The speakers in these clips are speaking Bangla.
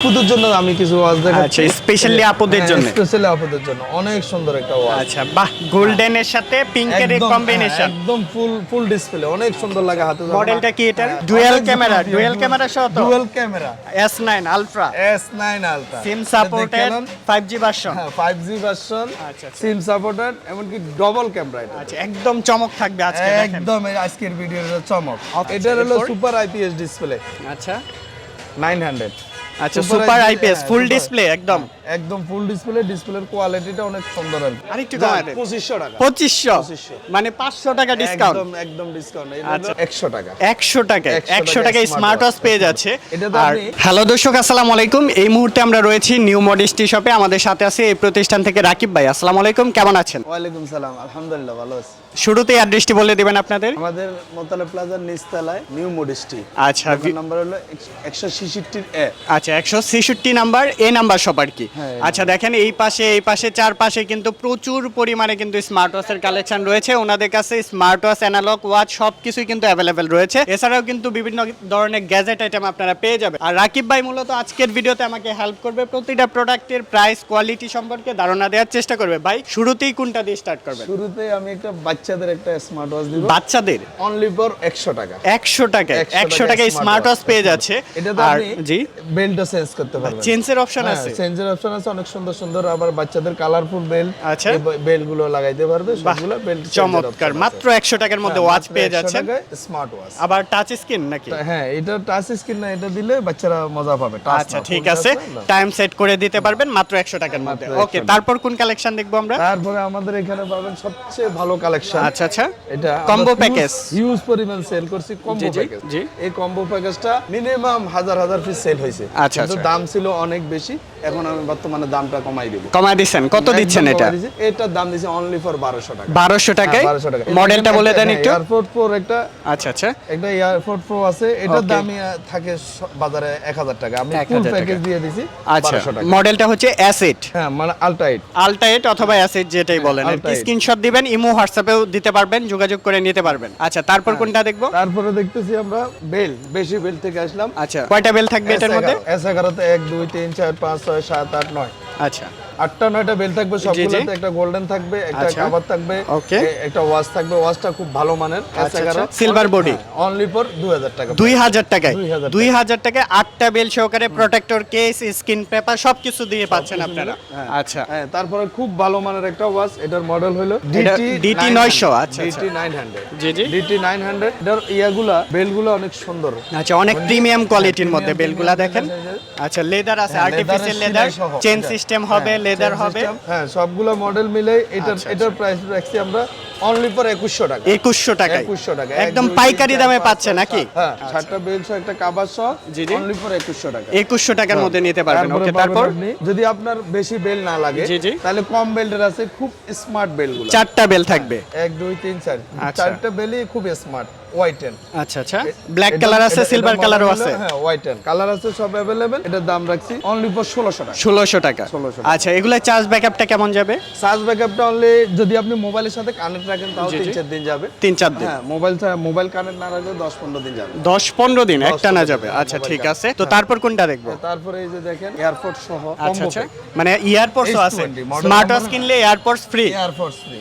আপুদের জন্য আমি কিছু ওয়াচ দেখাচ্ছি। আচ্ছা, specially আপুদের জন্য। স্পেশালি আপুদের জন্য। অনেক সুন্দর একটা ওয়াচ আচ্ছা বাহ গোল্ডেনের সাথে পিঙ্কের একদম, কম্বিনেশন হ্যাঁ, একদম ফুল ফুল ডিসপ্লে অনেক সুন্দর লাগে হাতে হ্যাঁ, মডেলটা কি এটার? Dual camera, dual camera সহ তো? Dual camera S nine ultra S9 ultra SIM supported five G version হ্যাঁ 5G ভার্সন আচ্ছা, আচ্ছা। সিম সাপোর্টেড এমনকি ডবল ক্যামেরা এটা। আচ্ছা একদম চমক থাকবে আজকে একদম আজকের ভিডিওর চমক। আচ্ছা, এটার হলো? সুপার আইপিএস ডিসপ্লে আচ্ছা। 900 আচ্ছা সুপার আইপিএস হ্যাঁ, ফুল ডিসপ্লে একদম। একদম ফুল ডিসপ্লে ডিসপ্লের কোয়ালিটিটা অনেক সুন্দর আর কি। আরেকটু যাক, 2500 টাকা। 2500 মানে পাঁচশো টাকা ডিসকাউন্ট একদম একদম ডিসকাউন্ট আচ্ছা। এটা 100 টাকা। একশো টাকায়। 100 একশো টাকায় টাকায় smart স্মার্ট ওয়াচ। পেয়ে যাচ্ছে। আর হ্যালো দর্শক আসসালামু আলাইকুম। এই মুহূর্তে আমরা রয়েছি নিউ মডেস্টি শপে আমাদের সাথে আছে এই প্রতিষ্ঠান থেকে রাকিব ভাই। আসসালামু আলাইকুম। কেমন আছেন? ওয়ালাইকুম সালাম। আলহামদুলিল্লাহ ভালো আছি। শুরুতেই অ্যাড্রেসটি বলে দিবেন আপনাদের। আমাদের মোতালে প্লাজার নিচতলায় নিউ মডেস্টি আচ্ছা নাম্বার হলো একশো ছিষট্টির এ। আচ্ছা একশো ছেষট্টি নাম্বার এ নাম্বার সব আর কি? হ্যাঁ, আচ্ছা দেখেন এই পাশে এই পাশে চারপাশে কিন্তু প্রচুর পরিমাণে কিন্তু স্মার্ট ওয়াচের কালেকশন রয়েছে। ওনাদের কাছে স্মার্ট ওয়াচ অ্যানালগ ওয়াচ সব কিছুই কিন্তু অ্যাভেলেবেল রয়েছে। এছাড়াও কিন্তু বিভিন্ন ধরনের গ্যাজেট আইটেম আপনারা পেয়ে যাবেন। আর রাকিব ভাই মূলত আজকের ভিডিওতে আমাকে হেল্প করবে প্রতিটা প্রোডাক্টের প্রাইস কোয়ালিটি সম্পর্কে ধারণা দেওয়ার চেষ্টা করবে। ভাই শুরুতেই কোনটা দিয়ে স্টার্ট করবেন? শুরুতে আমি একটা বাচ্চাদের একটা স্মার্ট ওয়াচ দিব। বাচ্চাদের? অনলি ফর একশো টাকা। একশো টাকায় 100 একশো টাকায় স্মার্ট ওয়াচ পেয়ে যাচ্ছে। এটাতে আর আপনি জি? বেল্টও চেঞ্জ করতে পারবেন। চেঞ্জের অপশন হ্যাঁ, আছে? চেঞ্জের অপশন আছে অনেক সুন্দর সুন্দর আবার বাচ্চাদের কালারফুল বেল্ট আচ্ছা। বেল্টগুলো লাগাইতে পারবে সবগুলো বেল্ট চমৎকার। মাত্র একশো টাকার মধ্যে ওয়াচ পেয়ে যাচ্ছেন। স্মার্ট ওয়াচ আবার টাচ স্ক্রিন নাকি? হ্যাঁ এটা টাচ স্ক্রিন না এটা দিলে বাচ্চারা মজা পাবে। আচ্ছা ঠিক আছে। টাইম সেট করে দিতে পারবেন মাত্র একশো টাকার মধ্যে। ওকে তারপর কোন কালেকশন দেখব আমরা? তারপরে আমাদের এখানে পাবেন সবচেয়ে ভালো কালেকশন আচ্ছা আচ্ছা এটা Combo package। হিউজ পরিমাণ সেল করছি কম্বো প্যাকেজ জি। এই কম্বো প্যাকেজটা মিনিমাম হাজার হাজার পিস সেল হয়েছে। আচ্ছা, কিন্তু আচ্ছা। দাম ছিল অনেক বেশি। এখন আমি বর্তমানে দামটা কমাই দিব। দিচ্ছেন। কত দিচ্ছেন এটা? এটার দাম দিছি অনলি ফর বারোশো টাকা। বারোশো টাকায়? হ্যাঁ, 1200 টাকা মডেলটা বলে দেন একটু। এয়ারপোর্ট প্রো একটা আচ্ছা আচ্ছা। একটা এয়ারপোর্ট প্রো আছে। এটার থাকে বাজারে এক হাজার টাকা। আমি ফুল প্যাকেজ দিয়ে দিছি আচ্ছা। মডেলটা হচ্ছে অ্যাসেট হ্যাঁ মানে আলট্রাইট অথবা অ্যাসেট যেটাই বলেন। আর কি স্ক্রিনশট দিবেন ইমো হোয়াটসঅ্যাপেও দিতে পারবেন যোগাযোগ করে নিতে পারবেন। আচ্ছা তারপর হ্যাঁ। কোনটা দেখব? তারপরে দেখতেছি আমরা বেল বেশি বেল থেকে আসলাম। আচ্ছা কয়টা বেল থাকবে এটার মধ্যে? এস এগারোতে এক দুই তিন চার পাঁচ ছয় সাত আট নয়। আচ্ছা। আটটা নয়টা বেল থাকবে সবগুলোতে একটা গোল্ডেন থাকবে একটা আচ্ছা। কাভার থাকবে Okay. একটা ওয়াচ থাকবে ওয়াচটা খুব ভালো মানের আচ্ছা, আচ্ছা। Silver body। অনলি ফর দুই হাজার টাকা দুই হাজার টাকায়। 2000 দুই টাকায় আটটা বেল সহকারে প্রোটেক্টর কেস স্ক্রিন পেপার সবকিছু দিয়ে পাচ্ছেন আপনারা। হ্যাঁ। আচ্ছা। হ্যাঁ তারপরে খুব ভালো মানের একটা ওয়াচ এটার মডেল হলো এটা DT 900, আচ্ছা, ডিটি নাইন হান্ড্রেড জি জি। ডিটি নাইন হান্ড্রেড এটার ইয়াগুলা বেলগুলো অনেক সুন্দর। আচ্ছা অনেক প্রিমিয়াম কোয়ালিটির মধ্যে বেলগুলা দেখেন। আচ্ছা লেদার আছে আর্টিফিশিয়াল লেদার চেন এটা। সিস্টেম হবে হ্যাঁ, লেদার হবে। হ্যাঁ সবগুলো মডেল মিলে এটার আচ্ছা, এটার প্রাইস রাখছি আমরা অনলি ফর একুশশো টাকা। একুশশো টাকায়। একুশশো টাকা। একদম পাইকারি দামে পাঁচ, পাচ্ছে নাকি। হ্যাঁ সাতটা বেল সহ একটা কাবার সহ। অনলি ফর একুশশো টাকা। একুশশো টাকার মধ্যে নিতে পারবেন। ওকে তারপর? যদি আপনার বেশি বেল না লাগে জি, জি। তাহলে কম বেল্টের আছে খুব স্মার্ট বেলগুলো চারটা বেল থাকবে। এক দুই তিন চার। আচ্ছা। চারটা বেলই খুব স্মার্ট হোয়াইটেন আচ্ছা আচ্ছা। ব্ল্যাক কালার আছে সিলভার কালারও আছে? হ্যাঁ হোয়াইটেন কালার আছে সব অ্যাভেলেবেল এটার দাম রাখছি অনলি ফর ষোলোশো টাকা। ষোলোশো টাকা। আচ্ছা এগুলা চার্জ ব্যাকআপটা কেমন যাবে? চার্জ ব্যাকআপটা অনলি যদি আপনি মোবাইলের সাথে কানেক্ট রাখেন তাও জি, তিন জি। চার দিন যাবে। তিন চার দিন। হ্যাঁ মোবাইল মোবাইল কানেক্ট না রাখলে দশ পনেরো দিন যাবে। দশ পনেরো দিন একটা না যাবে। আচ্ছা ঠিক আছে। তো তারপর কোনটা দেখব? তারপরে এই যে দেখেন এয়ারপোর্ট সহ আচ্ছা আচ্ছা। মানে এয়ারপোর্টসও আছে। S20 স্মার্ট ওয়াচ কিনলে এয়ারপোর্টস ফ্রি এয়ারফোর্স ফ্রি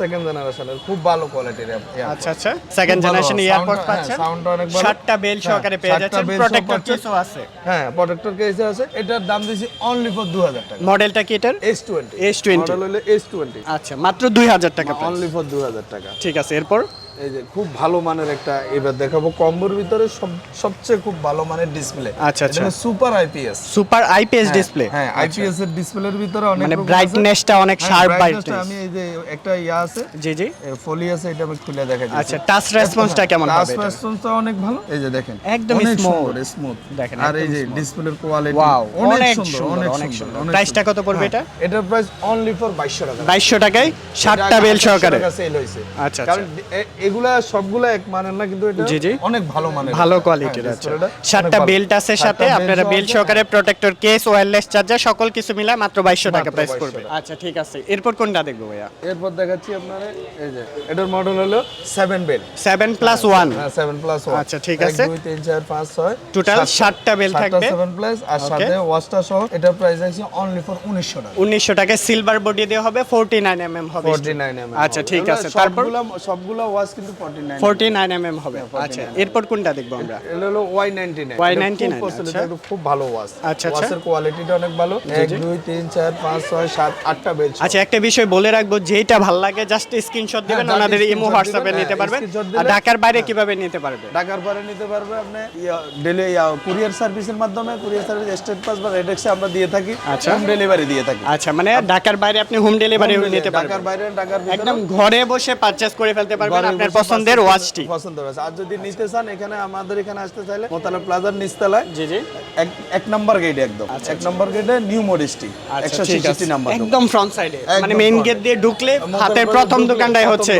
সেকেন্ড জেনারেশনের খুব ভালো কোয়ালিটির আচ্ছা আচ্ছা। সেকেন্ড জেনারেশন ইয়ারপড পাচ্ছেন। সাউন্ড অনেক ভালো। সাতটা বেল হ্যাঁ, সহকারে পেয়ে যাচ্ছেন। প্রোটেক্টর কেসও আছে। হ্যাঁ প্রোটেক্টর কেস আছে। এটার দাম দিছি অনলি ফর দু হাজার টাকা মডেলটা কি এটার? এস টোয়েন্টি S20 মডেল হলো এস টোয়েন্টি আচ্ছা মাত্র দুই হাজার টাকা অনলি ফর দু হাজার টাকা। ঠিক আছে এরপর? এই যে খুব ভালো মানের একটা এবার দেখাবো কম্বোর ভিতরে সব সবচেয়ে খুব ভালো মানের ডিসপ্লে আচ্ছা, আচ্ছা। Super IPS super IPS display হ্যাঁ আইপিএস এর ডিসপ্লের ভিতরে অনেক মানে ব্রাইটনেসটা অনেক হ্যাঁ, শার্প টা ব্রাইটনেস আমি এই যে একটা ইয়া আছে জি জি। ফলি আছে এটা আমি খুলে দেখাই আচ্ছা টাচ রেসপন্সটা কেমন টাচ হবে এটা? রেসপন্সটা অনেক ভালো। এই যে দেখেন একদম। সুন্দর স্মুথ দেখেন, আর এই যে। ডিসপ্লের কোয়ালিটি ওয়াও অনেক সুন্দর অনেক সুন্দর প্রাইসটা কত পড়বে এটা? হ্যাঁ, এটার প্রাইস অনলি ফর 2200 টাকা। বাইশশো টাকায় সাতটা বেল সহকারে। সেল হইছে আচ্ছা, কারণ এ- এগুলা সবগুলা এক মানের না কিন্তু এটা জি, জি। অনেক ভালো মানের। ভালো কোয়ালিটির হ্যাঁ, আছে। সাতটা বেল্ট আছে সাথে আপনারা বেল্ট সহকারে প্রোটেক্টর কেস ওয়্যারলেস চার্জার সকল কিছু মিলে মাত্র বাইশশো টাকা প্রাইস করবে আচ্ছা ঠিক আছে। এরপর কোনটা দেখব ভাইয়া? এরপর দেখাচ্ছি আপনার এই যে এটার মডেল হলো সেভেন বেল সেভেন প্লাস ওয়ান হ্যাঁ সেভেন প্লাস আচ্ছা, ঠিক আছে। দুই তিন চার পাঁচ ছয় Total সাতটা। bell থাকবে। সেভেন প্লাস আর সাথে ওয়াচটা সহ এটার প্রাইস আছে অনলি ফর উনিশশো টাকা। উনিশশো টাকা সিলভার বডি দিয়ে হবে ফোরটি নাইন এম এম হবে। ফোরটি নাইন এম আচ্ছা ঠিক আছে তারপর? সবগুলা সবগুলা ওয়াচ কিন্তু forty nine forty nine M M হবে আচ্ছা এরপর কোনটা দেখব আমরা? এটা হলো ওয়াই নাইনটি নাইন Y99 আচ্ছা। খুব ভালো ওয়াচ। আচ্ছা, আচ্ছা। ওয়াচের কোয়ালিটিটা অনেক ভালো। এক দুই তিন চার পাঁচ ছয় সাত আটটা বেল আচ্ছা একটা বিষয় বলে রাখব যেটা ভালো লাগে জাস্ট স্ক্রিনশট দিবেন হ্যাঁ, ওনাদের ইমো হোয়াটসঅ্যাপে নিতে হ্যাঁ, পারবেন। আর ঢাকার বাইরে কীভাবে নিতে পারবে? ঢাকার পরে নিতে পারবে আপনি ডেলি কুরিয়ার সার্ভিসের মাধ্যমে কুরিয়ার সার্ভিস স্টেট পাস বা রেডেক্সে আমরা দিয়ে থাকি আচ্ছা। হোম ডেলিভারি দিয়ে থাকি। আচ্ছা মানে ঢাকার বাইরে আপনি হোম ডেলিভারি নিতে পারবেন। ঢাকার বাইরে ঢাকার একদম ঘরে বসে পারচেজ করে ফেলতে পারবেন আপনার পছন্দের ওয়াচটি পছন্দের ওয়াচ আর যদি নিতে চান এখানে আমাদের এখানে আসতে চাইলে মোতালা প্লাজার নিচতলায় জি জি। এক নাম্বার গেটে একদম। এক নাম্বার গেটে নিউ মডেস্টি আচ্ছা একশো ঠিক নাম্বার একদম ফ্রন্ট সাইডে মানে মেইন গেট দিয়ে ঢুকলে হাতের প্রথম দোকানটাই হচ্ছে।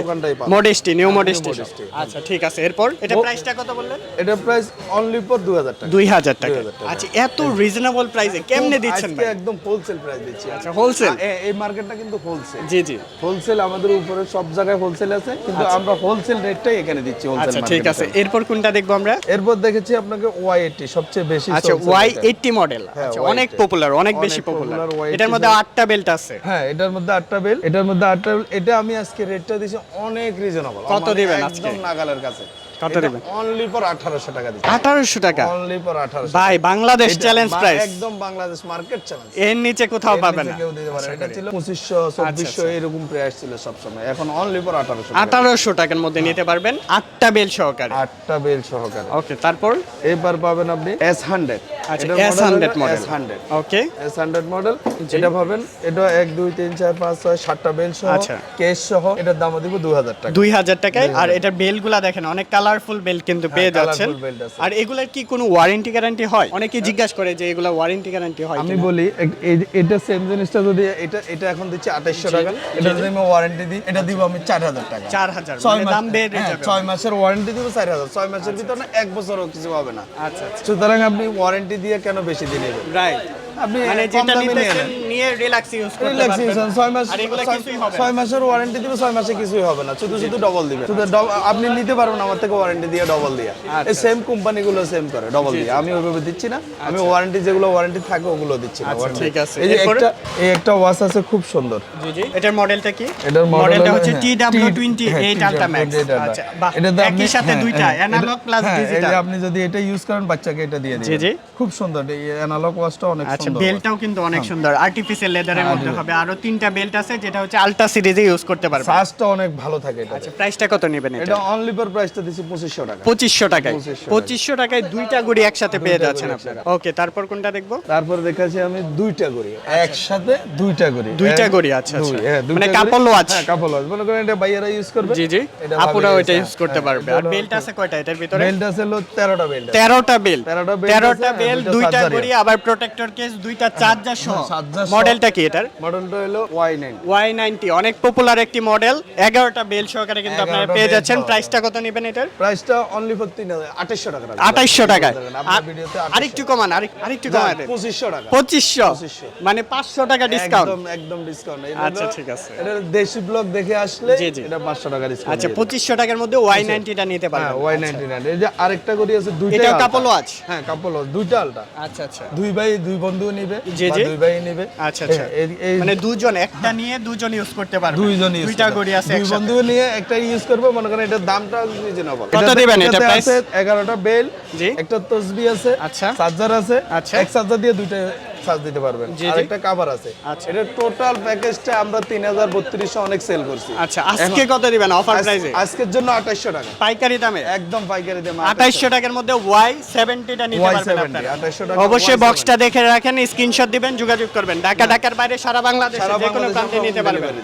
Modesty new modesty. আচ্ছা ঠিক আছে। এরপর এটা প্রাইসটা কত বললেন? এটার প্রাইস অনলি ফর দু হাজার টাকা। দুই হাজার টাকা। 2000 টাকা। আচ্ছা এত রিজনেবল প্রাইসে কেমনে দিচ্ছেন ভাই? একদম হোলসেল প্রাইস দিচ্ছি। আচ্ছা হোলসেল এ- এই মার্কেটটা কিন্তু হোলসেল জি জি। হোলসেল আমাদের উপরে সব জায়গায় হোলসেল আছে কিন্তু আমরা হোলসেল রেটটাই এখানে দিচ্ছি হোলসেল আচ্ছা ঠিক আছে। এরপর কোনটা দেখব আমরা? এরপর দেখেছি আপনাকে ওয়াই এইটটি সবচেয়ে বেশি আচ্ছা sold ওয়াই এটা। এইটটি মডেল হ্যাঁ, আচ্ছা অনেক পপুলার অনেক বেশি পপুলার এটার মধ্যে আটটা বেল্ট আছে। হ্যাঁ এটার মধ্যে আটটা বেল্ট এটার মধ্যে আটটা বেল্ট এটা আমি আজকে রেটটা দিছি অনেক রিজনেবল কত দিবেন আজকে? একদম নাগালের কাছে? অনলি ফর 1800 টাকা দিচ্ছি। আঠারোশো টাকা? অনলি ফর 1800 ভাই বাংলাদেশ চ্যালেঞ্জ প্রাইস একদম বাংলাদেশ মার্কেট চ্যালেঞ্জ এর নিচে কোথাও পাবে না। কেউ দিতে পারে এটা ছিল 2500 2400 এরকম প্রাইস ছিল সব সময় এখন অনলি ফর 1800 টাকা। আঠারোশো টাকার মধ্যে নিতে পারবেন আটটা বেল সহকারে। আটটা বেল সহকারে। ওকে তারপর? এবার পাবেন আপনি S100 আচ্ছা এটার এস model হান্ড্রেড হলো মডেল S100 ওকে। S100 মডেল এটা পাবেন এটা 1 2 3 4 5 6 7টা বেল সহ আচ্ছা। কেস সহ এটার দাম দিব 2000 টাকা। দুই হাজার টাকায়। আর বেলগুলা দেখেন অনেক কালারফুল বেল কিন্তু পেয়ে হ্যাঁ, যাচ্ছেন। belt আছে। আর এগুলার কি কোনো ওয়ারেন্টি গ্যারান্টি হয়? অনেকে জিজ্ঞাসা করে যে এগুলা ওয়ারেন্টি গ্যারান্টি হয় আমি বলি এটা সেম জিনিসটা যদি এটা এটা এখন দিচ্ছি 2800 টাকা। এটা যদি আমি ওয়ারেন্টি দিই এটা দিব আমি 4000 টাকা। চার হাজার ছয় মানে দাম বেড়ে হ্যাঁ, যাবে। ছয় মাসের ওয়ারেন্টি দিব 4000 ছয় মাসের ভিতরে না এক বছরও কিছু হবে না। আচ্ছা আচ্ছা। সুতরাং আপনি ওয়ারেন্টি দিয়ে কেন বেশি দিন নেবেন? রাইট আপনি মানে যেটা নিতেছেন নিয়ে রিল্যাক্স ইউজ করতে রিল্যাক্সেশন পারবেন। ছয় মাস আর এগুলা কিছুই হবে না। মাসের ওয়ারেন্টি দিবে ছয় মাসে কিছুই হবে না। শুধু শুধু ডবল দিবে। শুধু আপনি নিতে পারবেন আমার থেকে ওয়ারেন্টি দিয়ে ডবল দিয়ে। আচ্ছা, এই সেম কোম্পানিগুলো সেম করে ডবল দিয়ে। আমি ওইভাবে দিচ্ছি না। আমি ওয়ারেন্টি যেগুলো ওয়ারেন্টি থাকে ওগুলো দিচ্ছি না আচ্ছা, ঠিক আছে। এই যে একটা এই একটা ওয়াচ আছে খুব সুন্দর। জি জি। এটার মডেলটা কি? এটার মডেলটা হচ্ছে হ্যাঁ, টি ডাব্লিউ টোয়েন্টি হ্যাঁ, এইট আলট্রা ম্যাক্স T28 আচ্ছা বাহ, একই সাথে হ্যাঁ, দুইটা অ্যানালগ প্লাস এই যে ডিজিটাল আপনি যদি এটা ইউজ করেন বাচ্চাকে এটা দিয়ে দিবেন। জি। খুব সুন্দর এই অ্যানালগ ওয়াচটা অনেক আচ্ছা বেলটাও কিন্তু অনেক হ্যাঁ। সুন্দর। আর্টিফিশিয়াল লেদারের মধ্যে হবে। আরও তিনটা বেল্ট আছে যেটা হচ্ছে আলট্রা সিরিজে ইউজ করতে পারবেন সাইজটা অনেক ভালো থাকে এটা আচ্ছা প্রাইসটা কত নেবেন এটা এটা অনলি ফর প্রাইসটা দিছি 2500 টাকা। পঁচিশশো টাকায়। 2500 টাকায় দুইটা গুড়ি একসাথে পেয়ে যাচ্ছেন আপনারা ওকে তারপর কোনটা দেখব? তারপর দেখাচ্ছি আমি দুইটা করি একসাথে দুইটা করি দুইটা গড়ি, আচ্ছা, আচ্ছা। হ্যাঁ, মানে গড়ি। couple হ্যাঁ কাপল ওয়াচ মনে করেন এটা ভাইয়ারা ইউজ করবে? জি জি। এটা আপুরাও এটা ইউজ করতে হ্যাঁ, পারবে। আর বেল্ট আছে কয়টা এটার ভিতরে? বেল্ট আছে হলো 13টা বেল্ট তেরোটা বেল 13টা belt তেরোটা আছে, বেল দুইটা দুইটা গড়ি আবার প্রোটেক্টর কেস দুইটা চার্জার সহ। মডেলটা কি এটার? মডেলটা হলো Y9 ওয়াই নাইনটি অনেক পপুলার একটি মডেল এগারোটা বেল সহকারে কিন্তু আপনারা পেয়ে যাচ্ছেন। প্রাইসটা কত নেবেন এটার? প্রাইসটা অনলি ফর 2800 টাকা রাখবেন। আঠাইশশো টাকায়। আপনার ভিডিওতে আরেকটু কমান আরেকটু কমান 2500 টাকা। পঁচিশশো? 2500 মানে পাঁচশো টাকা ডিসকাউন্ট একদম একদম ডিসকাউন্ট আচ্ছা, ঠিক আছে। এটা দেশি ব্লগ দেখে আসলে। এটা 500 টাকা ডিসকাউন্ট আচ্ছা পঁচিশশো টাকার মধ্যে ওয়াই নাইনটিটা নিতে হ্যাঁ পারবেন। Y99 এই যে আরেকটা করি আছে দুইটা এটাও couple watch? হ্যাঁ কাপল ওয়াচ দুইটা আলটা আচ্ছা আচ্ছা। দুই ভাই দুই বন্ধু নিবে বা দুই ভাই নিবে আচ্ছা আচ্ছা হ্যাঁ, মানে দুজন একটা নিয়ে দুজন ইউজ করতে পারবে দুইজন দুইটা। গড়ি আছে দুই বন্ধু নিয়ে একটা ইউজ করবে মনে করেন এটার দামটা রিজনেবল কত দিবেন এটা প্রাইস 11টা বেল। একটা তসবি আছে আচ্ছা। চার্জার আছে আচ্ছা। এক চার্জার দিয়ে দুইটা চার্জ দিতে পারবেন। আরেকটা আর একটা কভার আছে। আচ্ছা। এটা টোটাল প্যাকেজটা আমরা 3032 অনেক সেল করছি। আচ্ছা আজকে কত দিবেন অফার প্রাইসে আজকের জন্য 2800 টাকা। পাইকারি দামে? একদম পাইকারি দামে। 2800 টাকার মধ্যে ওয়াই টা নিতে Y70, পারবেন আপনারা। 2800 টাকা অবশ্যই Y70 বক্সটা দেখে রাখেন স্ক্রিনশট দিবেন যোগাযোগ করবেন। ঢাকা ঢাকার বাইরে সারা বাংলাদেশে যে কোনো প্রান্তে নিতে পারবেন।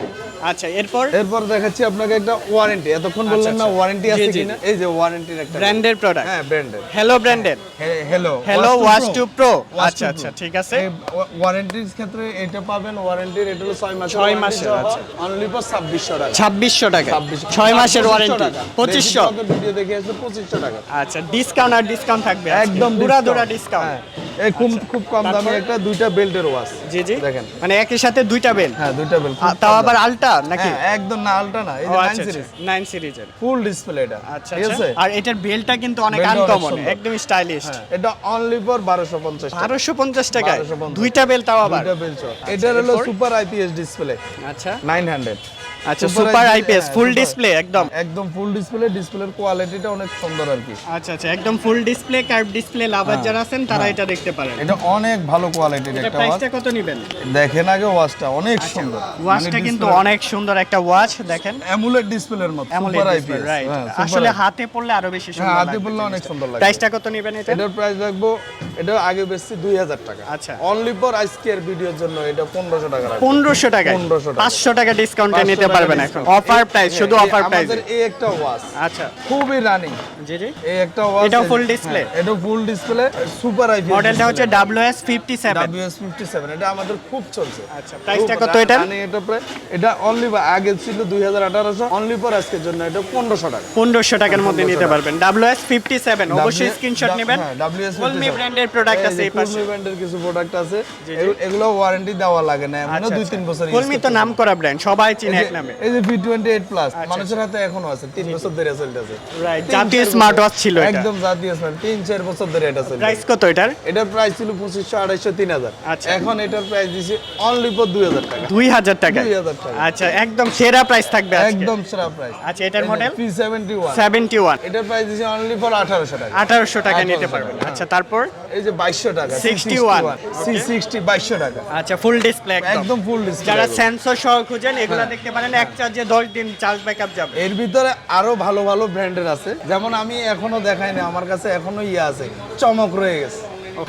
আচ্ছা এরপর? এরপর দেখাচ্ছি আপনাকে একটা ওয়ারেন্টি এতক্ষণ বললেন না আচ্ছা। ওয়ারেন্টি আছে কিনা? এই যে ওয়ারেন্টির একটা ব্র্যান্ডের প্রোডাক্ট হ্যাঁ ব্র্যান্ডের হ্যালো ব্র্যান্ডের hello hello watch two pro আচ্ছা আচ্ছা ঠিক আছে। ওয়ারেন্টির ক্ষেত্রে এটা পাবেন ওয়ারেন্টির এটা হলো ছয় মাসের ছয় মাসের, আচ্ছা। অনলি ফর ছাব্বিশশো টাকা। ছাব্বিশশো টাকা। 2600 ছয় মাসের ওয়ারেন্টি টাকা। পঁচিশশো। বেশি ভিডিও দেখে আসলে পঁচিশশো টাকা। আচ্ছা ডিসকাউন্ট আর ডিসকাউন্ট থাকবে একদম পুরা। দুরা ডিসকাউন্ট খুব খুব কম দামে একটা দুইটা বেল্টের ওয়াচ জি জি। দেখেন। মানে একই সাথে দুইটা বেল হ্যাঁ দুইটা বেল্ট তাও আবার আলটা নাকি? একদম না আলটা না এই ও যে নাইন আচ্ছা। সিরিজ নাইন সিরিজের ফুল ডিসপ্লে এটা আচ্ছা আচ্ছা। আর এটার বেলটা কিন্তু অনেক বেলটা আনকমন একদম স্টাইলিশ হ্যাঁ, এটা অনলি ফর বারোশো পঞ্চাশ টাকা। বারোশো পঞ্চাশ টাকায়? দুইটা বেল তাও আবার? দুইটা বেল্ট এটার হলো এরপর? সুপার আইপিএস ডিসপ্লে আচ্ছা। নাইন হান্ড্রেড আচ্ছা সুপার আইপিএস ফুল ডিসপ্লে একদম। একদম ফুল ডিসপ্লে ডিসপ্লের কোয়ালিটিটা অনেক সুন্দর আর কি। আচ্ছা আচ্ছা একদম full display curve display lover হ্যাঁ, যারা আছেন তারা এটা দেখতে পারেন। এটা অনেক ভালো কোয়ালিটির একটা ওয়াচ প্রাইসটা কত নেবেন? দেখেন আগে ওয়াচটা অনেক সুন্দর। ওয়াচটা কিন্তু অনেক সুন্দর একটা ওয়াচ দেখেন। অ্যামুলেট ডিসপ্লের মতো সুপার আইপিএস. হ্যাঁ আসলে হাতে পড়লে আরও বেশি হ্যাঁ সুন্দর হাতে পড়লে অনেক সুন্দর লাগে প্রাইসটা কত নেবেন এটা? এটার প্রাইস রাখব এটা আগে বেশি দুই হাজার টাকা। আচ্ছা। অনলি ফর আজকের ভিডিওর জন্য এটা পনেরোশো টাকা রাখব। পনেরোশো টাকা 1500 টাকা। পাঁচশো টাকা ডিসকাউন্টে নিতে পারবেন এখন। অফার প্রাইস শুধু অফার প্রাইস আমাদের এই একটা ওয়াচ। আচ্ছা। খুবই রানিং জি জি। এই একটা ওয়াচ এটাও full এটা ফুল ডিসপ্লে সুপার আইপিএস মডেলটা হচ্ছে ডাব্লিউএস ফিফটি সেভেন WS 57 এটা আমাদের খুব চলছে। আচ্ছা, প্রাইসটা কত এটার? running এটা প্রায়। এটা অনলি আগে ছিল 2800 অনলি ফর আজকের জন্য এটা 1500 টাকা। পনেরোশো টাকার মধ্যে নিতে পারবেন। ডাব্লিউএস ফিফটি সেভেন অবশ্যই স্ক্রিনশট নেবেন। WS কলমি 57 ব্র্যান্ডের প্রোডাক্ট আছে এই পাশে। কুলমি ব্র্যান্ডের কিছু প্রোডাক্ট আছে। এগুলো- এগুলো ওয়ারেন্টি দেওয়া লাগে না এমনও আচ্ছা দুই বছর use তো নাম করা ব্র্যান্ড সবাই চিনে এক নামে। এই যে V28 প্লাস আচ্ছা, মানুষের হাতে এখনও আছে তিন বছর ধরে চলতেছে। রাইট জাতীয় চার স্মার্ট ওয়াচ ছিল এটা। একদম জাতীয় স্মার্ট তিন চার বছর ধরে এটা চলছে প্রাইস কত এটার? এটার প্রাইস ছিল পঁচিশশো আড়াইশো তিন হাজার। আচ্ছা। এখন এটার প্রাইস দিছি অনলি ফর দুই হাজার টাকা। দুই হাজার টাকা। 2000 টাকা। আচ্ছা একদম সেরা প্রাইস থাকবে আজকে। একদম সেরা প্রাইস আচ্ছা এটার model three seventy one seventy one এটার প্রাইস দিছি অনলি ফর আঠারোশো টাকা। আঠারোশো টাকা নিতে পারবেন। আচ্ছা তারপর? এই যে বাইশশো টাকা 61 সি সিক্সটি বাইশশো টাকা। আচ্ছা ফুল ডিসপ্লে একদম। ফুল ডিসপ্লে যারা সেন্সর সহ খুঁজেন এগুলো দেখতে পারেন এক চার্জে দশ দিন চার্জ ব্যাকআপ যাবে। এর ভিতরে আরও ভালো ভালো ব্র্যান্ডের আছে। যেমন আমি এখনও দেখাই না আমার কাছে এখনও ইয়ে আছে চমক রয়ে গেছে।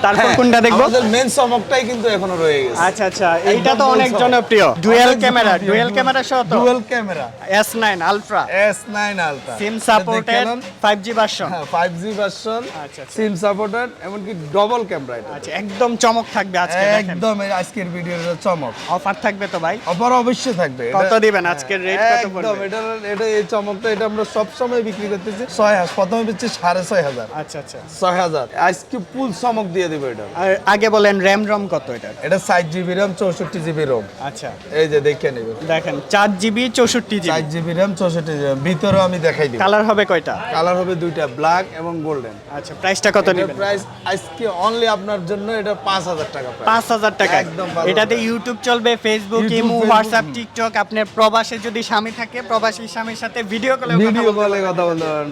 তারপর হ্যাঁ, কোনটা দেখব? আমাদের মেন চমকটাই কিন্তু এখনও রয়ে গেছে। আচ্ছা আচ্ছা এইটা তো অনেক জনপ্রিয়। ডুয়েল ক্যামেরা ডুয়েল ক্যামেরা সহ তো। Dual camera S nine ultra S nine ultra SIM supported five G version হ্যাঁ ফাইভ জি ভার্সন আচ্ছা। সিম সাপোর্টেড এমনকি ডবল ক্যামেরা এটা। আচ্ছা একদম চমক থাকবে আজকে একদম আজকের ভিডিওর চমক। অফার থাকবে তো ভাই? অফার অবশ্যই থাকবে। কত দিবেন আজকের রেট কত একদম। পড়বে? এটা এটা এই চমকটা এটা আমরা সব সময় বিক্রি করতেছি। ছয় হাজার। প্রথমে বেচছি সাড়ে ছয় হাজার। আচ্ছা আচ্ছা। ছয় হাজার। আজকে ফুল চমক দিয়ে দিবে এটা। আগে বলেন র্যাম রম কত এটা? এটা ষাট জিবি র্যাম চৌষট্টি জিবি রোম আচ্ছা। এই যে দেখে নেবেন দেখেন চার জিবি চৌষট্টি জিবি ষাট জিবি র্যাম চৌষট্টি জিবি ভিতরেও আমি দেখাই দিই কালার হবে কয়টা? কালার হবে দুইটা ব্ল্যাক এবং গোল্ডেন আচ্ছা প্রাইসটা কত নেবেন? প্রাইস আজকে অনলি আপনার জন্য এটা পাঁচ হাজার টাকা পাঁচ হাজার টাকা। একদম এটাতে ইউটিউব চলবে ফেসবুক ইমো হোয়াটসঅ্যাপ। টিকটক আপনার প্রবাসে যদি স্বামী থাকে প্রবাসী স্বামীর সাথে ভিডিও কলে ভিডিও কলে কথা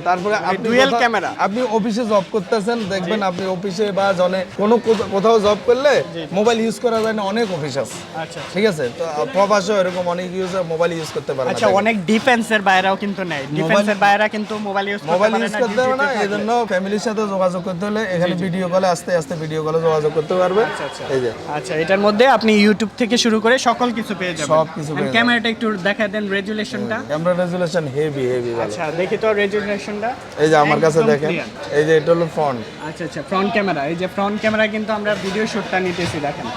তারপরে আপনি কোথাও- camera। আপনি অফিসে জব করতেছেন দেখবেন আপনি অফিসে বা জনে কোনো কোথা- কোথাও জব করলে মোবাইল ইউজ করা যায় না অনেক অফিস আছে আচ্ছা। ঠিক আছে? তো প্রবাসে এরকম অনেক ইউজ মোবাইল ইউজ করতে পারে আচ্ছা অনেক ডিফেন্সের বাইরেও কিন্তু নেই। ডিফেন্সের বাইরা কিন্তু মোবাইল ইউজ করতে মোবাইল ইউজ করতে পারে না এই জন্য ফ্যামিলির সাথে যোগাযোগ করতে হলে এখানে ভিডিও কলে আস্তে আস্তে ভিডিও কলে যোগাযোগ করতে পারবে। আচ্ছা। এই যে। আচ্ছা এটার মধ্যে আপনি ইউটিউব থেকে শুরু করে সকল কিছু পেয়ে যাবেন। সব কিছু। ক্যামেরাটা একটু দেখা দেন রেজুলেশনটা ক্যামেরা রেজুলেশন হেভি হেভি আচ্ছা দেখি তো রেজুলেশনটা এই যে আমার কাছে দেখেন। এই যে এটা হলো ফ্রন্ট আচ্ছা আচ্ছা ফ্রন্ট ক্যামেরা এই যে ফ্রন্ট ক্যামেরা কিন্তু আমরা ভিডিও শ্যুটটা নিতেছি দেখেন।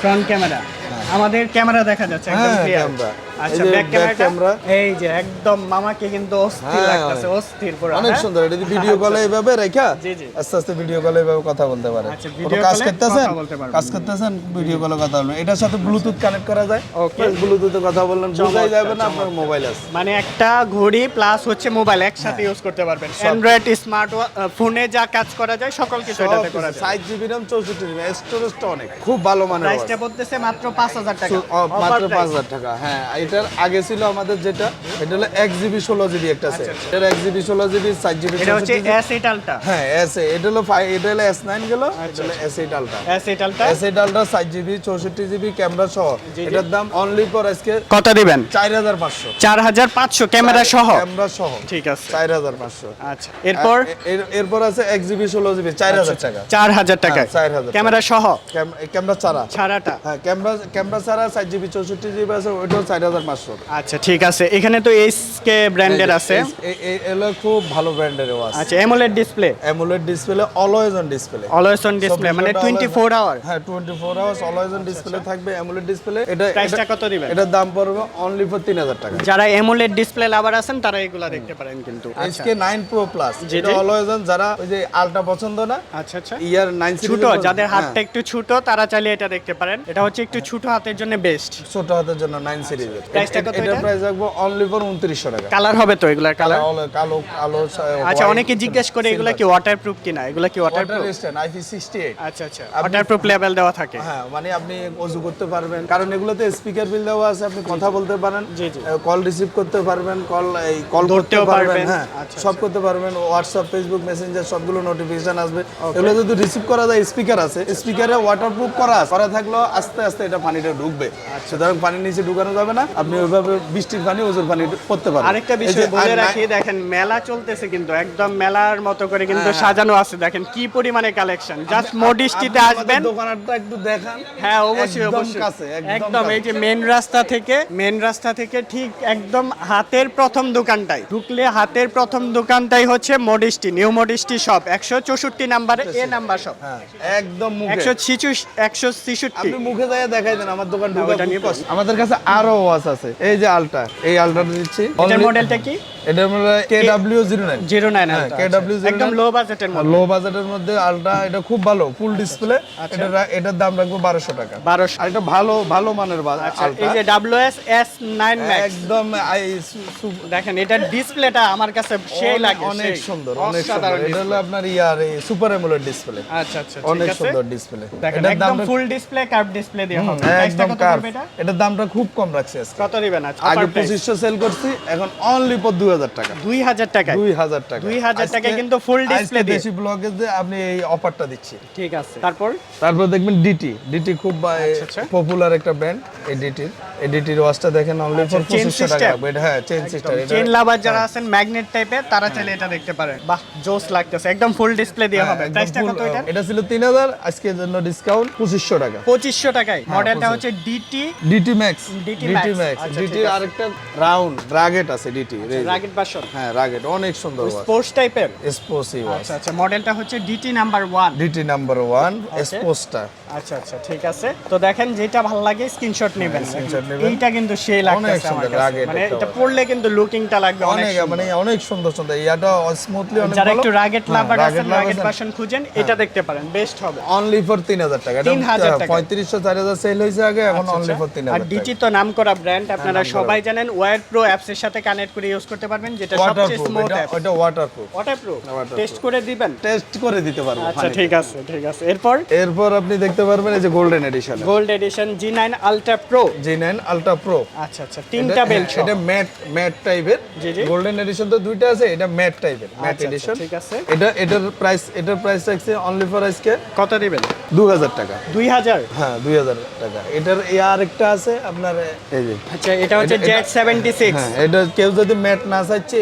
ফ্রন্ট ক্যামেরা আমাদের ক্যামেরা দেখা যাচ্ছে একদম হ্যাঁ, ক্লিয়ার। আচ্ছা ব্যাক camera। এই যে একদম মামাকে কিন্তু অস্থির হ্যাঁ, লাগতেছে অস্থির পুরো অনেক হ্যাঁ? সুন্দর এটা ভিডিও কলে এইভাবে রেখা জি, জি। আস্তে আস্তে ভিডিও কলে এইভাবে কথা বলতে পারে আচ্ছা, video কাজ করতেছেন। কাজ করতেছেন ভিডিও কলে কথা বলবেন এটার সাথে ব্লুটুথ কানেক্ট করা যায় Okay. ব্লুটুথে কথা বললেন বোঝাই যাবে না আপনার মোবাইল আছে মানে একটা ঘড়ি প্লাস হচ্ছে মোবাইল একসাথে ইউজ করতে পারবেন অ্যান্ড্রয়েড স্মার্ট ফোনে যা কাজ করা যায় সকল কিছু এটাতে করা যায় সাইজ জিবি র্যাম চৌষট্টি জিবি স্টোরেজটা অনেক খুব ভালো মানের প্রাইসটা। পড়তেছে মাত্র পাঁচ হাজার টাকা। মাত্র price। পাঁচ হাজার টাকা। হ্যাঁ এটার আগে ছিল আমাদের যেটা এটা হলো এক জিবি ষোলো জিবি একটা সেট এটা এক জিবি ষোলো জিবি সাইজ জিবি আচ্ছা, এটা হচ্ছে এস আলটা হ্যাঁ এটা হলো এটা হলো গেল এটা হলো আলটা জিবি জিবি ক্যামেরা সহ। এটার দাম অনলি ফর আজকে কত দিবেন? চার হাজার পাঁচশো। চার হাজার পাঁচশো ক্যামেরা সহ? ক্যামেরা সহ। ঠিক আছে। চার হাজার পাঁচশো। আচ্ছা এরপর? এরপর আছে এক জিবি ষোলো জিবি চার হাজার টাকা। চার হাজার টাকা। 4000 টাকা। ক্যামেরা সহ ক্যামেরা চারা ছাড়াটা। হ্যাঁ ক্যামেরা ক্যামেরা ছাড়া জিবি চৌষট্টি জিবি আছে ওইটাও চার হাজার পাঁচশো। আচ্ছা ঠিক আছে। এখানে তো এইচ কে ব্র্যান্ডের আছে। এগুলো খুব ভালো আচ্ছা display AMOLED display always on display always on display মানে টোয়েন্টি ফোর আওয়ার হ্যাঁ twenty four hours always on display থাকবে ডিসপ্লে এটা প্রাইসটা কত দিবেন? এটার দাম পড়বে অনলি ফর তিন হাজার টাকা। যারা এমোলেড ডিসপ্লে লাভার আছেন তারা এগুলা দেখতে পারেন কিন্তু। এসকে নাইন প্রো প্লাস এটা অলওয়েজ অন যারা ওই যে আলট্রা পছন্দ না আচ্ছা আচ্ছা। ইয়ার নাইন ছোট যাদের হাতটা একটু ছোট তারা চাইলে এটা দেখতে পারেন। এটা হচ্ছে একটু ছোট হাতের জন্য বেস্ট ছোট হাতের জন্য নাইন সিরিজের প্রাইসটা কত এটা? প্রাইস রাখব অনলি ফর উনত্রিশশো টাকা। কালার হবে তো এগুলার কালার কালো কালো আচ্ছা অনেকে জিজ্ঞেস করে এগুলা কি ওয়াটার প্রুফ কিনা? এগুলা কি water water proof resistant IP sixty eight আচ্ছা আচ্ছা ওয়াটার প্রুফ লেভেল দেওয়া থাকে। হ্যাঁ মানে আপনি অজু করতে পারবেন। কারণ এগুলোতে স্পিকার বিল দেওয়া আছে আপনি কথা বলতে পারেন জি, জি। কল রিসিভ করতে পারবেন কল এই কল করতে পারবেন। হ্যাঁ আচ্ছা, সব করতে পারবেন হোয়াটসঅ্যাপ ফেসবুক মেসেঞ্জার সবগুলো নোটিফিকেশন আসবে। এগুলো যদি রিসিভ করা যায় স্পিকার আছে স্পিকারে ওয়াটারপ্রুফ করা আছে। করা থাকলেও আস্তে আস্তে এটা পানিটা ঢুকবে। আচ্ছা। সুতরাং পানির নিচে ঢুকানো যাবে না। আপনি ওইভাবে বৃষ্টির পানি ওজোর পানি পড়তে পারবেন আরেকটা বিষয় বলে রাখি দেখেন মেলা চলতেছে কিন্তু একদম মেলার মতো করে কিন্তু সাজানো আছে। দেখেন কি পরিমাণে কালেকশন জাস্ট মডিস্টিতে আসবেন। দোকানটা একটু দেখান। হ্যাঁ অবশ্যই অবশ্যই। কাছে, একদম এই যে মেন রাস্তা থেকে মেন রাস্তা থেকে ঠিক একদম হাতের প্রথম দোকানটাই। ঢুকলে হাতের প্রথম দোকানটাই হচ্ছে মডিস্টি নিউ মডিস্টি শপ একশো চৌষট্টি নাম্বার এ নাম্বার শপ হ্যাঁ একদম মুখে। একশো ছিচুশ একশো ছিষট্টি। আপনি মুখে যায় দেখাই দেন আমার দোকান ঢুকে নিয়ে আমাদের কাছে আরও ওয়াচ আছে। এই যে আলটা এই আলটাটা দিচ্ছি। এটার মডেলটা কি? এটা জিরো নাইন জিরো নাইন হ্যাঁ, KW09 একদম লো বাজেটের মধ্যে। লো বাজেটের মধ্যে আলটা এটা খুব ভালো ফুল ডিসপ্লে এটা এটার দাম রাখব বারোশো টাকা। বারোশো। আর এটা ভালো ভালো মানের আচ্ছা আলটা। এই যে একদম দেখেন এটার ডিসপ্লেটা আমার কাছে সেই লাগে অনেক সুন্দর অনেক সুন্দর। এটা হলো আপনার ইয়ার সুপার ডিসপ্লে আচ্ছা আচ্ছা অনেক সুন্দর ডিসপ্লে এটার একদম দাম ফুল ডিসপ্লে কার্ভ ডিসপ্লে হবে। একদম কার এটার দামটা খুব কম রাখছি কত দিবেন আগে পঁচিশশো সেল করছি এখন অনলি পর দুই হাজার টাকা। দুই হাজার টাকায়? দুই হাজার টাকা। 2000 টাকায় আজকে- কিন্তু display আজকে দিয়ে। দেশি ব্লগে যে আপনি এই অফারটা দিচ্ছি। ঠিক আছে। তারপর? তারপর দেখবেন ডিটি ডিটি খুব আচ্ছা। পপুলার একটা ব্র্যান্ড এই ডিটির এই ডিটির ওয়াচটা দেখেন অনলি ফর আচ্ছা, chain পঁচিশশো টাকা system? এটা হ্যাঁ চেন সিস্টার চেন লাভার যারা আছেন ম্যাগনেট টাইপের তারা চাইলে এটা দেখতে পারেন। বাহ জোস লাগতেছে। একদম ফুল ডিসপ্লে দিয়ে হবে। প্রাইসটা কত এটা এটা ছিল তিন হাজার আজকের জন্য ডিসকাউন্ট পঁচিশশো টাকা। পঁচিশশো টাকায়। মডেলটা 25 হচ্ছে DT DT max DT max DT আরেকটা রাউন্ড আছে ডিটি ভার্সন হ্যাঁ অনেক সুন্দর স্পোর্টস টাইপের আচ্ছা আচ্ছা মডেলটা হচ্ছে DT number one DT number one এসপোসটা আচ্ছা আচ্ছা ঠিক আছে। তো দেখেন যেটা ভালো লাগে স্ক্রিনশট নেবেন। এইটা কিন্তু সেই লাগতেছে আমার কাছে। মানে এটা পড়লে কিন্তু লুকিংটা লাগবে অনেক মানে অনেক সুন্দর সুন্দর। ইয়াটা স্মুথলি অনেক যারা। একটু রাগেট হ্যাঁ, লাভার আছেন রাগেট ভার্সন খুঁজেন এটা দেখতে পারেন। বেস্ট হবে। অনলি ফর তিন হাজার টাকা। এটা 3000 টাকা। পঁয়ত্রিশশো চার হাজার সেল হয়েছে। আগে এখন অনলি ফর তিন আচ্ছা, আর হাজার ডিটি তো নাম করা ব্র্যান্ড আপনারা সবাই জানেন ওয়্যার প্রো অ্যাপস এর সাথে কানেক্ট করে ইউজ করতে পারবেন যেটা সবচেয়ে স্মুথ অ্যাপ ওটা ওয়াটারপ্রুফ ওয়াটারপ্রুফ টেস্ট করে দিবেন? টেস্ট করে দিতে পারব আচ্ছা ঠিক আছে ঠিক আছে। এরপর? এরপর আপনি দেখতে পারবেন এই যে golden edition gold edition G nine ultra pro G nine ultra pro আচ্ছা আচ্ছা তিনটা বেল্ট এটা ম্যাট ম্যাট টাইপের। গোল্ডেন এডিশন তো দুইটা আছে এটা ম্যাট টাইপের ম্যাট এডিশন ঠিক আছে। এটা এটার প্রাইস এটার প্রাইস রাখছে অনলি ফর আজকে কত দিবেন? দু হাজার টাকা। দুই হাজার? হ্যাঁ দুই হাজার টাকা। এটার এই আরেকটা আছে আপনার এই যে। আচ্ছা এটা হচ্ছে জেড সেভেন্টি সিক্স হ্যাঁ এটা কেউ যদি ম্যাট না চাইছে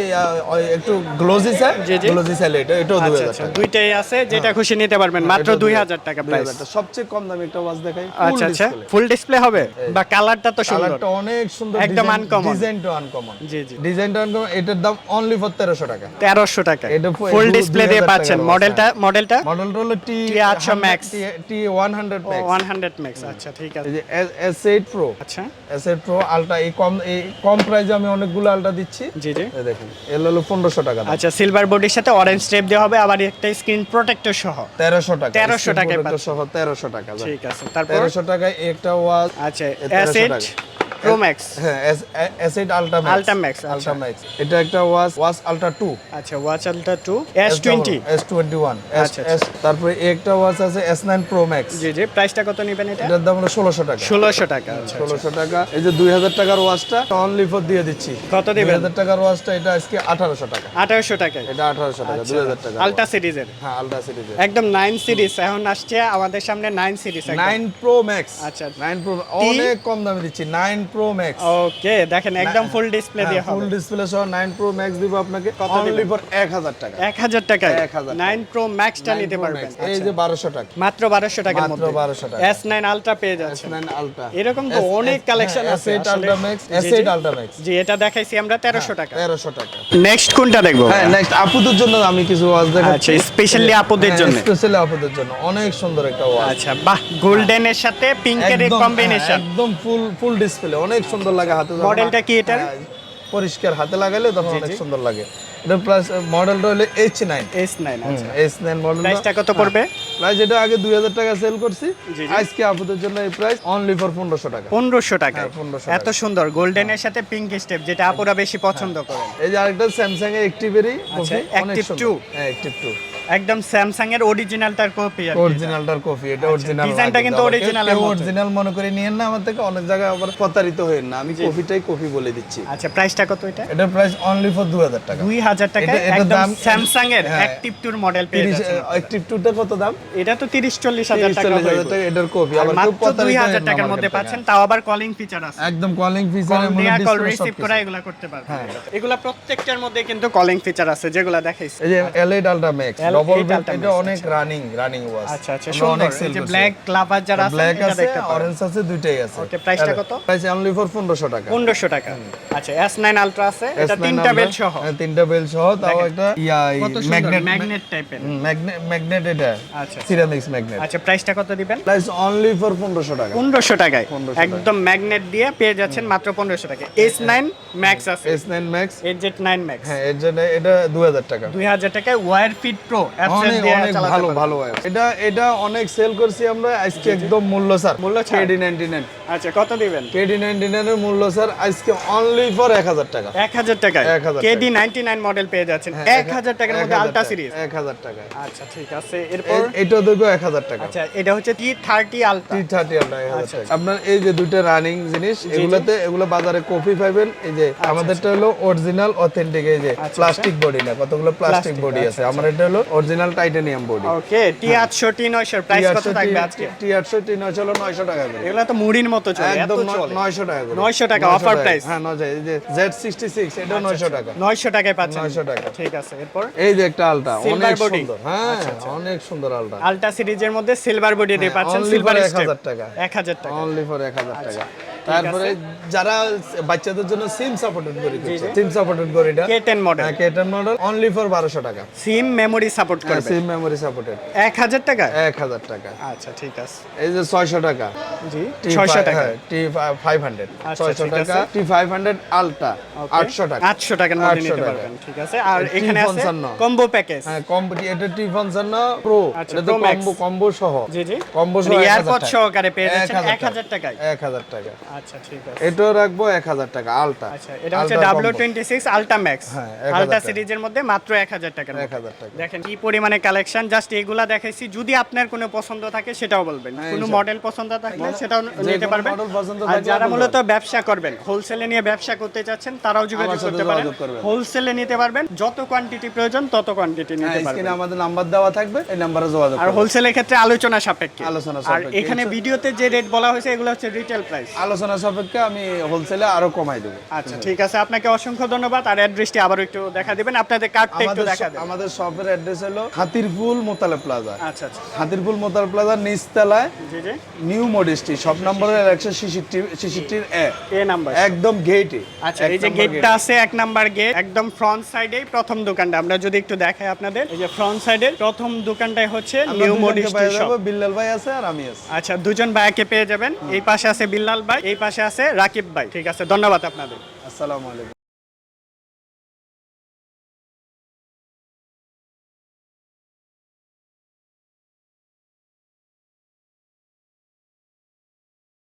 একটু গ্লোজি জি। গ্লোজি চাইলে এটা এটাও দুই আচ্ছা হাজার আচ্ছা টাকা। দুইটাই আছে যেটা খুশি নিতে পারবেন মাত্র দুই হাজার টাকা প্রাইস সবচেয়ে কম দামি একটা ওয়াচ দেখাই আচ্ছা আচ্ছা। ফুল ডিসপ্লে হবে? বা কালারটা তো সুন্দর। কালারটা অনেক সুন্দর একদম uncommon। ডিজাইনটা আনকমন জি জি। ডিজাইনটা আনকমন এটার দাম অনলি ফর তেরোশো টাকা। তেরোশো টাকা। এটা ফুল ডিসপ্লে দিয়ে পাচ্ছেন। মডেলটা মডেলটা মডেলটা হলো T T800 Max। T 100 max 100 max আচ্ছা ঠিক আছে। এই যে S8 Pro আচ্ছা। S8 Pro আলটা এই কম এই কম প্রাইসে আমি অনেকগুলো আলটা দিচ্ছি। জি জি। দেখুন এল হলো 1500 টাকা আচ্ছা সিলভার বডির সাথে অরেঞ্জ স্ট্রিপ দেওয়া হবে আবার একটা স্ক্রিন প্রোটেক্টর সহ। 1300 টাকা। 1300 টাকা সহ 1300 টাকা ঠিক আছে তারপর? 1300 টাকায় একটা ওয়াচ আচ্ছা S8 প্রো ম্যাক্স হ্যাঁ এইট আলট্রা আচ্ছা। আলট্রা ম্যাক্স এটা একটা ওয়াচ ওয়াচ আলট্রা টু আচ্ছা watch ultra two S twenty S twenty one আচ্ছা, তারপরে একটা ওয়াচ আছে S nine pro max G G প্রাইসটা কত নেবেন এটা? এটার দাম হলো ষোলোশো টাকা। ষোলোশো টাকা আচ্ছা ষোলোশো টাকা। এই যে দুই হাজার টাকার ওয়াচটা অনলি ফর দিয়ে দিচ্ছি। কত দিবেন? হাজার টাকার ওয়াচটা এটা আজকে আঠারোশো টাকা। আঠারোশো টাকায় এটা আঠারোশো টাকা দুই হাজার টাকা আলট্রা সিরিজের হ্যাঁ আলট্রা সিরিজের একদম নাইন সিরিজ এখন আসছে আমাদের সামনে nine series nine pro max আচ্ছা। নাইন প্রো অনেক কম দামে দিচ্ছি। নাইন প্রো ম্যাক্স ওকে দেখেন একদম ফুল ডিসপ্লে দিয়ে ফুল ডিসপ্লে সহ নাইন প্রো ম্যাক্স দিব আপনাকে। কত দিবেন? ফর এক হাজার টাকা। এক হাজার টাকায়? 1000 প্রো ম্যাক্সটা নিতে পারবেন। এই যে বারোশো টাকা। মাত্র বারোশো টাকার মাত্র 1200 টাকা। এস নাইন আলট্রা পেয়ে যাচ্ছে নাইন আলট্রা এরকম তো অনেক কালেকশন আছে এস আসলে। Ultra max G, S G. Ultra max G এটা দেখাইছি আমরা তেরোশো টাকা। তেরোশো টাকা। নেক্সট কোনটা দেখব? হ্যাঁ নেক্সট আপুদের জন্য আমি কিছু ওয়াচ দেখাচ্ছি। আচ্ছা স্পেশালি আপুদের জন্য। স্পেশালি আপুদের জন্য। অনেক সুন্দর একটা ওয়াচ আচ্ছা বাহ গোল্ডেনের সাথে পিঙ্কের কম্বিনেশন হ্যাঁ, একদম ফুল ফুল ডিসপ্লে অনেক সুন্দর লাগে হাতে মডেলটা কি এটার? হ্যাঁ, পরিষ্কার হাতে লাগালে তখন অনেক সুন্দর লাগে। এটা প্লাস মডেলটা হলো এইচ নাইন এস নাইন আচ্ছা। এস নাইন মডেল কত পড়বে? প্রাইস এটা আগে দুই হাজার টাকা সেল করছি। আজকে আপুদের জন্য এই প্রাইস অনলি ফর পনেরোশো টাকা। পনেরোশো টাকা হ্যাঁ, 1500 এত সুন্দর গোল্ডেনের সাথে পিঙ্ক স্টেপ যেটা আপুরা বেশি পছন্দ করেন। এই যে আরেকটা স্যামসাং এর অ্যাক্টিভেরই আচ্ছা, সুন্দর। 2 হ্যাঁ অ্যাক্টিভ টু একদম স্যামসাং এর অরিজিনালটার কপি। অরিজিনালটার কপি এটা অরিজিনাল ডিজাইনটা কিন্তু এর অরিজিনাল মনে করে নিয়েন না আমার থেকে অনেক জায়গায় আবার প্রতারিত হয়েন না। আমি কপিটাই কপি বলে দিচ্ছি। আচ্ছা প্রাইসটা কত এটা? এটার প্রাইস অনলি ফর দু হাজার টাকা। দুই হাজার টাকা এটা- একদম দাম- স্যামসাং এর হ্যাঁ। অ্যাক্টিভ টুর মডেল পেয়ে যাচ্ছেন। অ্যাক্টিভ টুটা কত দাম? এটা তো তিরিশ চল্লিশ হাজার টাকা হাজার এটার কপি আবার মাত্র প্রতারিত দুই হয়েন হাজার না টাকার মধ্যে পাচ্ছেন। তাও আবার কলিং ফিচার আছে। একদম calling feature call call receive করা হ্যাঁ এগুলা করতে পারবেন এগুলা প্রত্যেকটার মধ্যে কিন্তু কলিং ফিচার আছে যেগুলা দেখাইছি। এই যে LED ultra max L8 double এটা অনেক রানিং রানিং ওয়াচ আচ্ছা আচ্ছা সুন্দর। এই যে ব্ল্যাক ক্লাভার যারা আছে ব্ল্যাক এটা আছে অরেঞ্জ আছে দুইটাই আছে। Okay, price টা কত? প্রাইস অনলি ফর 1500 টাকা। পনেরোশো টাকা। আচ্ছা এস নাইন আলট্রা আছে এটা S9 তিনটা বেল সহ। হ্যাঁ, তিনটা বেল সহ তাও একটা ইয়া ম্যাগনেট ম্যাগনেট টাইপের ম্যাগনেট ম্যাগনেট এটা। আচ্ছা। সিরামিক্স ম্যাগনেট আচ্ছা প্রাইসটা কত দিবেন? প্রাইস অনলি ফর 1500 টাকা। পনেরোশো টাকায়? একদম ম্যাগনেট দিয়ে পেয়ে যাচ্ছেন মাত্র পনেরোশো টাকা এস নাইন ম্যাক্স আছে। S9 Max eight Z nine max হ্যাঁ এর জন্য এটা 2000 টাকা। দুই হাজার টাকায় ওয়ার ফিট প্রো অনেক অনেক ভালো ভালো হয় এটা এটা অনেক সেল করছি আমরা আজকে একদম মূল্য স্যার। মূল্য ছাড়? 99 আচ্ছা কত দিবেন? কেডি 99 এর মূল্য স্যার আজকে অনলি ফর 1000 টাকা। এক হাজার টাকায়? 1000 কেডি নাইনটি নাইন মডেল পেয়ে যাচ্ছেন। হ্যাঁ, এক হাজার টাকার মধ্যে আলট্রা সিরিজ 1000 টাকা। আচ্ছা ঠিক আছে। এরপর? এটা দেবো 1000 টাকা। আচ্ছা এটা হচ্ছে T thirty ultra T thirty আচ্ছা, আপনার এই যে দুইটা রানিং জিনিস এগুলোতে এগুলো বাজারে কপি পাবেন এই যে আমাদেরটা হলো অরিজিনাল অথেন্টিক এই যে আচ্ছা, প্লাস্টিক বডি না কতগুলো প্লাস্টিক বডি আছে। আমার এটা হলো original titanium body okay T আটশো টি নয়শো প্রাইস কত থাকবে আজকে? টি আটশো টি নয়শো হলো নয়শো টাকা করে। এগুলো তো মুড়ির মতো চলে এত একদম চলে। নয়শো টাকা করে। 900 টাকা, offer price। হ্যাঁ নয় এই যে জেড সিক্সটি সিক্স এটা নয়শো টাকা। নয়শো টাকায় পাচ্ছেন। 900 টাকা। ঠিক আছে এরপর? এই যে একটা আলটা অনেক সুন্দর। হ্যাঁ অনেক সুন্দর আলটা আলট্রা সিরিজের মধ্যে সিলভার বডি দিয়ে পাচ্ছেন সিলভার স্টেপ 1000 টাকা। এক হাজার টাকা। অনলি ফর এক হাজার টাকা। তারপরে যারা বাচ্চাদের জন্য সিম সাপোর্টেড করি সিম সাপোর্টেড করি এটা K ten model K ten model only for বারোশো টাকা। সিম মেমোরি সাপোর্ট করবে। সিম মেমোরি সাপোর্টেড এক হাজার টাকা? এক হাজার টাকা। আচ্ছা ঠিক আছে। এই যে ছয়শো টাকা। জি T5 ছয়শো টাকা। হ্যাঁ, টি ফাইভ হান্ড্রেড আচ্ছা, ছয়শো ঠিক টাকা আছে। টি ফাইভ হান্ড্রেড আলট্রা আটশো টাকা। আটশো টাকার মধ্যে নিতে টাকা। পারবেন ঠিক আছে। আর এখানে আছে। কম্বো প্যাকেজ হ্যাঁ কম্বো এটা টি ফাংশন না প্রো এটা তো কম্বো কম্বো সহ। জি জি। কম্বো সহ মানে 1000 এয়ারপড সহকারে পেয়ে যাচ্ছেন হাজার এক হাজার টাকায়। এক হাজার টাকা। আচ্ছা ঠিক আছে। এটাও রাখব এক হাজার টাকা আলটা। আচ্ছা এটা হচ্ছে ডাব্লিউ টোয়েন্টি ম্যাক্স। হ্যাঁ, 1000 আলট্রা টাকা। সিরিজের মধ্যে মাত্র এক হাজার টাকার এক মধ্যে। হাজার টাকা। দেখেন কি পরিমাণে কালেকশন জাস্ট এগুলা দেখাইছি। যদি আপনার কোনো পছন্দ থাকে সেটাও বলবেন। হ্যাঁ, কোনো মডেল পছন্দ থাকলে সেটাও নিতে পারবেন। আর যারা মূলত ব্যবসা করবেন হোলসেলে নিয়ে ব্যবসা করতে চাচ্ছেন তারাও যোগাযোগ করতে পারেন। হোলসেলে নিতে পারবেন যত কোয়ান্টিটি প্রয়োজন তত কোয়ান্টিটি নিতে হ্যাঁ পারবেন। আমাদের নাম্বার দেওয়া থাকবে এই নাম্বারে যোগাযোগ আর হোলসেলের ক্ষেত্রে আলোচনা সাপেক্ষে। আলোচনা আর সাপেক্ষে। এখানে ভিডিওতে যে রেট বলা হয়েছে এগুলো হচ্ছে রিটেল প্রাইস আলোচনা সাপেক্ষে আমি হোলসেলে আরও কমাই দেবো। আচ্ছা ঠিক আছে। আপনাকে অসংখ্য ধন্যবাদ। আর অ্যাড্রেসটি আবারও একটু দেখা দিবেন। আপনাদের কার্ডটা একটু দেখা দেবেন। আমাদের শপের অ্যাড্রেস হলো হাতিরপুল মোতালে প্লাজা আচ্ছা আচ্ছা। হাতিরপুল মোতালে প্লাজার নিচতলায় জি জি। নিউ মডিস্ট্রি শপ একশো ছিষট্টি ছিষট্টির এ এ নাম্বার একদম গেটে আচ্ছা এই যে গেটটা আছে এক নাম্বার গেট একদম ফ্রন্ট সাইডে প্রথম দোকানটা। আমরা যদি একটু দেখাই আপনাদের এই যে ফ্রন্ট সাইডের প্রথম দোকানটাই হচ্ছে নিউ মডিস্ট্রি শপ বিল্লাল ভাই আছে আর আমি আছি। আচ্ছা দুজন ভাইকে পেয়ে যাবেন। এই পাশে আছে বিল্লাল ভাই এই পাশে আছে রাকিব ভাই। ঠিক আছে ধন্যবাদ আপনাদের। আসসালামু আলাইকুম।